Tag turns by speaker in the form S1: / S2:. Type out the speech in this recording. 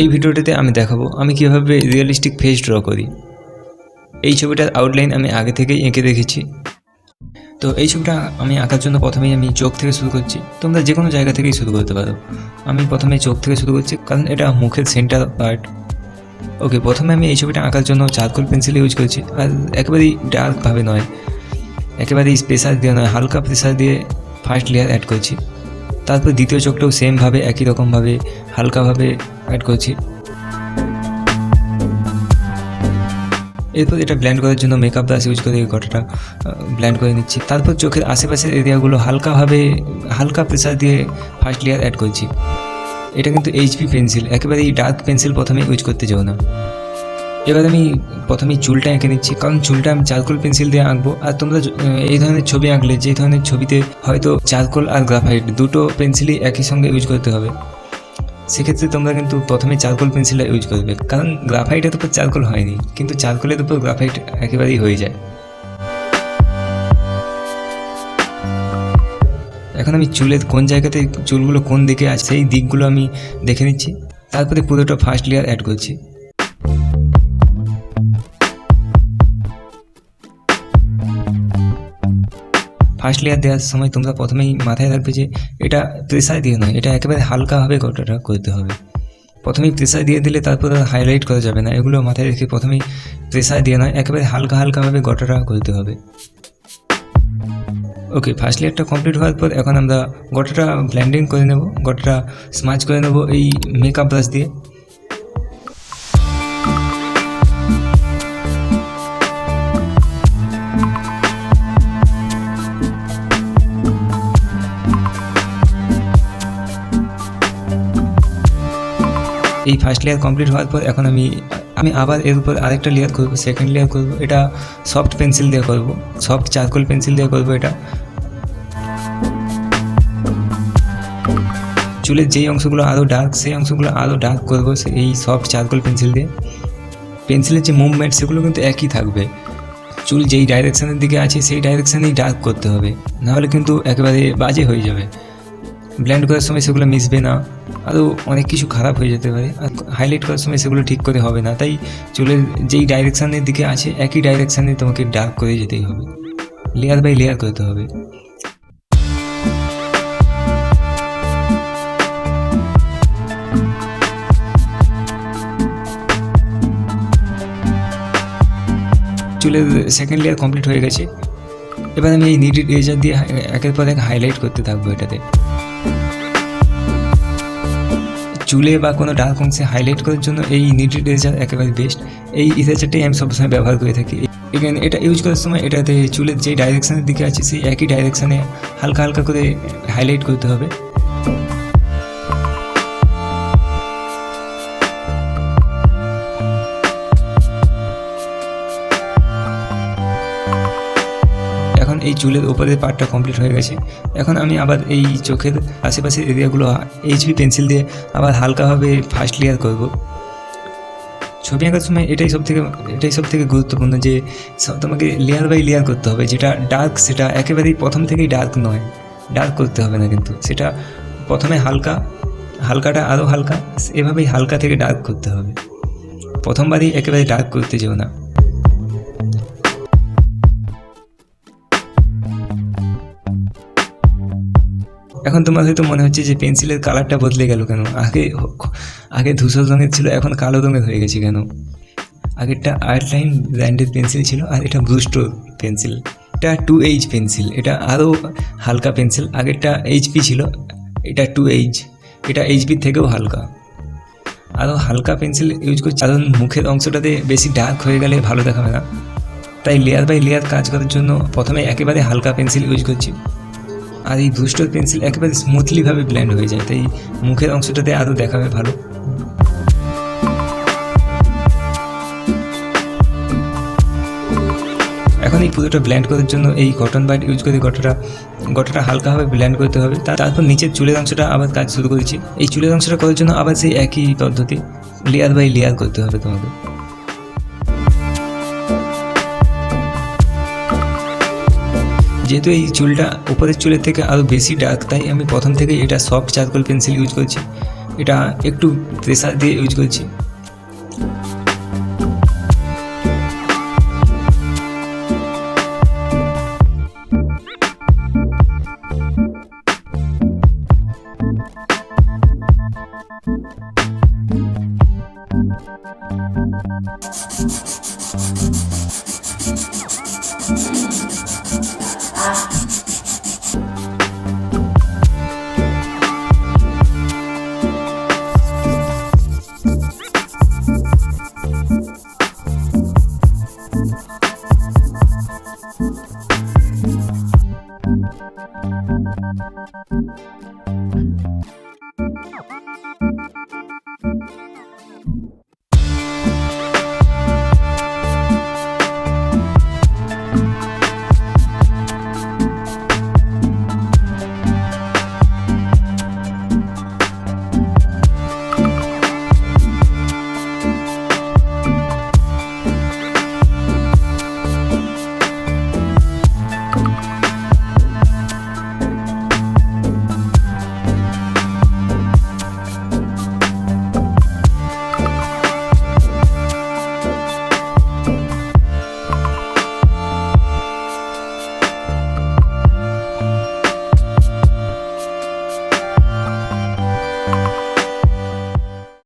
S1: এই ভিডিওটিতে আমি দেখাবো আমি কীভাবে রিয়েলিস্টিক ফেস ড্র করি। এই ছবিটার আউটলাইন আমি আগে থেকেই এঁকে রেখেছি তো এই ছবিটা আমি আঁকার জন্য প্রথমেই আমি চোখ থেকে শুরু করছি। তোমরা যে কোনো জায়গা থেকেই শুরু করতে পারো। আমি প্রথমে চোখ থেকে শুরু করছি, কারণ এটা মুখের সেন্টার পার্ট ওকে প্রথমে আমি এই ছবিটা আঁকার জন্য চারকোল পেন্সিল ইউজ করছি, আর একেবারেই ডার্কভাবে নয়। একেবারেই প্রেসার দিয়ে নয়, হালকা প্রেশার দিয়ে ফার্স্ট লেয়ার অ্যাড করছি। তারপর দ্বিতীয় চোখটাও সেমভাবে একই রকমভাবে, হালকাভাবে অ্যাড করছি। এরপর এটা ব্ল্যান্ড করার জন্য মেকআপ ব্রাশ ইউজ করে এই ব্ল্যান্ড করে নিচ্ছি। তারপর চোখের আশেপাশের এরিয়াগুলো হালকাভাবে, হালকা প্রেসার দিয়ে ফার্স্ট লেয়ার অ্যাড করছি। এটা কিন্তু এইচপি পেন্সিল একেবারেই ডার্ক পেন্সিল প্রথমে ইউজ করতে যাও না। এবার আমি প্রথমেই চুলটা এঁকে নিচ্ছি, কারণ চুলটা আমি চারকোল পেন্সিল দিয়ে আঁকবো। আর তোমরা এই ধরনের ছবি আঁকলে, যে ধরনের ছবিতে হয়তো চারকোল আর গ্রাফাইট দুটো পেন্সিলই একই সঙ্গে ইউজ করতে হবে, সেক্ষেত্রে তোমরা কিন্তু প্রথমে চারকোল পেন্সিলটা ইউজ করবে। কারণ গ্রাফাইটের উপর চারকোল হয়নি, কিন্তু চারকোলের উপর গ্রাফাইট একেবারেই হয়ে যায়। এখন আমি চুলের কোন জায়গাতে চুলগুলো কোন দিকে আছে, সেই দিকগুলো আমি দেখে নিচ্ছি। তারপরে পুরোটা ফার্স্ট লেয়ার অ্যাড করছি। ফার্স্ট লেয়ার দেওয়ার সময় তোমরা প্রথমেই মাথায় রাখবে যে এটা প্রেসার দিয়ে নয়, এটা একেবারে হালকাভাবে গোটাটা করতে হবে। প্রথমেই প্রেসার দিয়ে দিলে তারপর হাইলাইট করা যাবে না, এগুলো মাথায় রেখে প্রথমেই প্রেসার দিয়ে নয়, একেবারে হালকা হালকাভাবে গোটাটা করতে হবে। ওকে ফার্স্ট লেয়ারটা কমপ্লিট হওয়ার পর এখন আমরা গোটাটা ব্ল্যান্ডিং করে নেব গোটাটা স্মাচ করে নেব এই মেকআপ ব্রাশ দিয়ে। এই ফার্স্ট লেয়ার কমপ্লিট হওয়ার পর এখন আমি আমি আবার এর উপর আরেকটা লেয়ার করব সেকেন্ড লেয়ার করব এটা সফট পেন্সিল দিয়ে করব সফট চারকোল পেন্সিল দিয়ে করব এটা। চুলের যেই অংশগুলো আরও ডার্ক সেই অংশগুলো আরও ডার্ক করব এই সফট চারকোল পেন্সিল দিয়ে। পেন্সিলের যে মুভমেন্ট সেগুলো কিন্তু একই থাকবে। চুল যেই ডাইরেকশানের দিকে আছে, সেই ডাইরেকশানেই ডার্ক করতে হবে। নাহলে কিন্তু একেবারে বাজে হয়ে যাবে। ব্ল্যান্ড করার সময় সেগুলো মিশবে না। আরও অনেক কিছু খারাপ হয়ে যেতে পারে। আর হাইলাইট করার সময় সেগুলো ঠিক করে হবে না। তাই চুলের যেই ডাইরেকশানের দিকে আছে, একই ডাইরেকশানে তোমাকে ডার্ক করে যেতেই হবে। লেয়ার বাই লেয়ার করতে হবে। চুলের সেকেন্ড লেয়ার কমপ্লিট হয়ে গেছে। এবার আমি এই নিডেড রেজার দিয়ে একের পর এক হাইলাইট করতে থাকব এটাতে। চুলে বা কোনো ডার্ক অংশে হাইলাইট করার জন্য এই নিডেড ইরেজার একেবারে বেস্ট এই ইরেজারটাই আমি সবসময় ব্যবহার করে থাকি। এখানে এটা ইউজ করার সময় এটাতে চুলের যে ডাইরেকশানের দিকে আছে, সেই একই ডাইরেকশানে হালকা হালকা করে হাইলাইট করতে হবে। এই চুলের উপরের পার্টটা কমপ্লিট হয়ে গেছে। এখন আমি আবার এই চোখের আশেপাশের এরিয়াগুলো এইচবি পেন্সিল দিয়ে আবার হালকাভাবে ফার্স্ট লেয়ার করব। ছবি আঁকার সময় এটাই সব থেকে এটাই সব থেকে গুরুত্বপূর্ণ যে তোমাকে লেয়ার বাই লেয়ার করতে হবে। যেটা ডার্ক সেটা একেবারেই প্রথম থেকেই ডার্ক নয়। ডার্ক করতে হবে না কিন্তু। সেটা প্রথমে হালকা, হালকাটা আরও হালকা, এভাবেই হালকা থেকে ডার্ক করতে হবে। প্রথমবারই একেবারে ডার্ক করতে যেও না। এখন তোমার হয়তো মনে হচ্ছে যে পেন্সিলের কালারটা বদলে গেল কেন? আগে আগে ধূসর রঙের ছিল, এখন কালো রঙের হয়ে গেছে কেন? আগেরটা আর্ট লাইন ব্র্যান্ডের পেন্সিল ছিল আর এটা ব্রুস্টো পেন্সিল। এটা টু এইচ পেন্সিল, এটা আরও হালকা পেন্সিল। আগেরটা এইচপি ছিল, এটা টু এইচ, এটা এইচপির থেকেও হালকা। আরও হালকা পেন্সিল ইউজ করছি। কারণ মুখের অংশটাতে বেশি ডার্ক হয়ে গেলে ভালো দেখাবে না। তাই লেয়ার বাই লেয়ার কাজ করার জন্য প্রথমে একেবারে হালকা পেন্সিল ইউজ করছি। আর এই ব্রুস্টোর পেন্সিল একেবারে স্মুথলিভাবে ব্ল্যান্ড হয়ে যায়, তাই মুখের অংশটাতে আরও দেখাবে ভালো। এখন এই পুরোটা ব্ল্যান্ড করার জন্য এই কটন বাড ইউজ করে গোটাটা গোটাটা হালকাভাবে ব্ল্যান্ড করতে হবে। তারপর নিচের চুলের অংশটা আবার কাজ শুরু করেছি। এই চুলের অংশটা করার জন্য আবার সেই একই পদ্ধতি লেয়ার বাই লেয়ার করতে হবে তোমাকে যেহেতু এই চুলটা উপরের চুলের থেকে আরও বেশি ডার্ক তাই আমি প্রথম থেকে এটা সফট চারকোল পেন্সিল ইউজ করছি এটা একটু প্রেসার দিয়ে ইউজ করছি Thank you. Thank